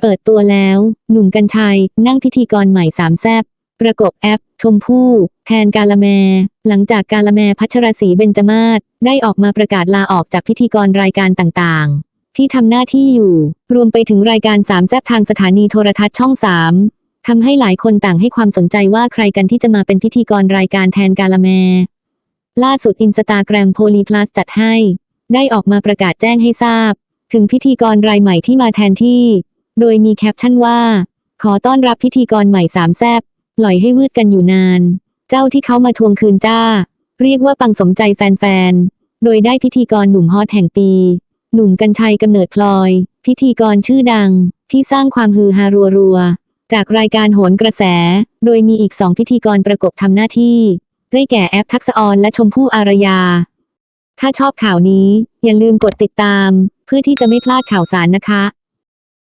เปิดตัวแล้ว หนุ่มกัญชัย นั่งพิธีกรใหม่สามแซบประกบแอป ชมพู่ แทนกาละแม หลังจากกาละแมพัชรศรีเบญจมาศได้ออกมาประกาศลาออกจากพิธีกรรายการต่างๆ ที่ทำหน้าที่อยู่ รวมไปถึงรายการสามแซบทางสถานีโทรทัศน์ช่องสามทำให้หลายคนต่างให้ความสนใจว่าใครกันที่จะมาเป็นพิธีกรรายการแทนกาละแม ล่าสุดอินสตาแกรมโพลีพลัสจัดให้ ได้ออกมาประกาศแจ้งให้ทราบ ถึงพิธีกรรายใหม่ที่มาแทนที่ โดยมีแคปชั่นว่า ขอต้อนรับพิธีกรใหม่สามแซบปล่อยให้วืดกันอยู่นาน เจ้าที่เขามาทวงคืนจ้า เรียกว่าปังสมใจแฟนๆ โดยได้พิธีกรหนุ่มฮอตแห่งปี หนุ่มกัญชัยกำเนิดพลอย พิธีกรชื่อดัง ที่สร้างความฮือฮารัวๆ จากรายการโหนกระแส โดยมีอีกสองพิธีกรประกบทำหน้าที่ ได้แก่แอปทักษออนและชมพู่อารยา ถ้าชอบข่าวนี้ อย่าลืมกดติดตาม เพื่อที่จะไม่พลาดข่าวสารนะคะ